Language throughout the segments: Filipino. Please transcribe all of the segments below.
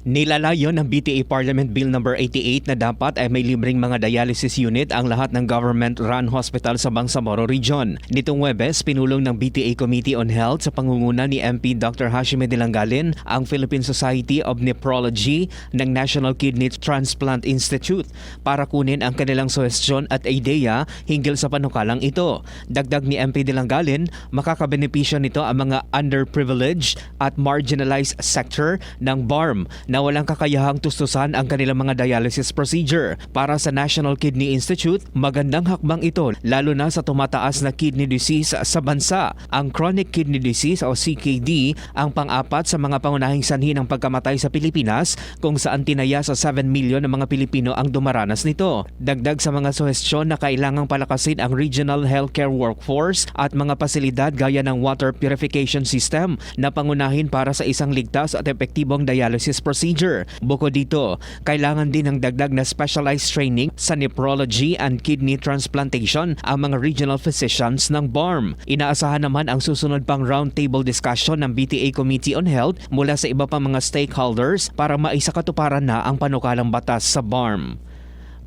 Nilalayon ng BTA Parliament Bill No. 88 na dapat ay may libreng mga dialysis unit ang lahat ng government-run hospital sa Bangsamoro Region. Nitong Webes, pinulong ng BTA Committee on Health sa pangunguna ni MP Dr. Hashime Dilangalin ang Philippine Society of Nephrology ng National Kidney Transplant Institute para kunin ang kanilang suhestyon at ideya hinggil sa panukalang ito. Dagdag ni MP Dilangalin, makakabenepisyo nito ang mga underprivileged at marginalized sector ng BARM na walang kakayahang tustusan ang kanilang mga dialysis procedure. Para sa National Kidney Institute, magandang hakbang ito lalo na sa tumataas na kidney disease sa bansa. Ang chronic kidney disease o CKD ang pang-apat sa mga pangunahing sanhi ng pagkamatay sa Pilipinas kung saan tinaya sa 7 milyon ng mga Pilipino ang dumaranas nito. Dagdag sa mga suhestyon na kailangang palakasin ang regional healthcare workforce at mga pasilidad gaya ng water purification system na pangunahin para sa isang ligtas at epektibong dialysis procedure. Bukod dito, kailangan din ng dagdag na specialized training sa nephrology and kidney transplantation ang mga regional physicians ng BARM. Inaasahan naman ang susunod pang roundtable discussion ng BTA Committee on Health mula sa iba pang mga stakeholders para maisakatuparan na ang panukalang batas sa BARM.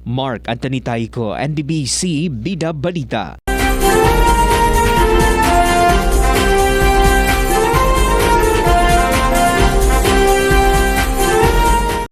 Mark Anthony Taiko, NDBC, Bida Balita.